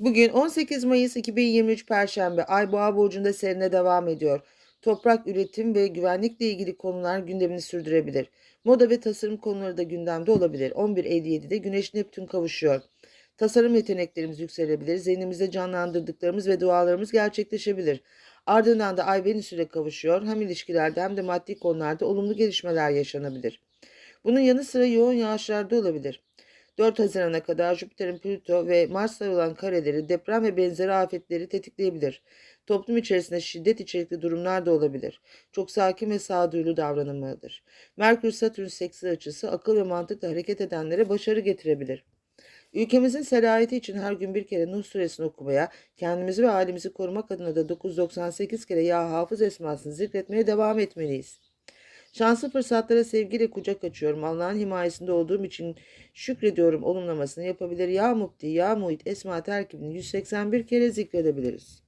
Bugün 18 Mayıs 2023 Perşembe. Ay Boğa burcunda serine devam ediyor. Toprak üretim ve güvenlikle ilgili konular gündemini sürdürebilir. Moda ve tasarım konuları da gündemde olabilir. 11.57'de Güneş Neptün kavuşuyor. Tasarım yeteneklerimiz yükselebilir. Zihnimizde canlandırdıklarımız ve dualarımız gerçekleşebilir. Ardından da Ay Venüs ile kavuşuyor. Hem ilişkilerde hem de maddi konularda olumlu gelişmeler yaşanabilir. Bunun yanı sıra yoğun yağışlarda olabilir. 4 Haziran'a kadar Jüpiter'in Plüto ve Mars'la olan kareleri deprem ve benzeri afetleri tetikleyebilir. Toplum içerisinde şiddet içerikli durumlar da olabilir. Çok sakin ve sağduyulu davranılmalıdır. Merkür Satürn seksi açısı akıl ve mantıkla hareket edenlere başarı getirebilir. Ülkemizin selayeti için her gün bir kere Nuh suresini okumaya, kendimizi ve ailemizi korumak adına da 998 kere Ya Hafız esmasını zikretmeye devam etmeliyiz. Şanslı fırsatlara sevgiyle kucak açıyorum. Allah'ın himayesinde olduğum için şükrediyorum olumlamasını yapabilir. Ya Mukti, Ya Muhit, Esma terkibini 181 kere zikredebiliriz.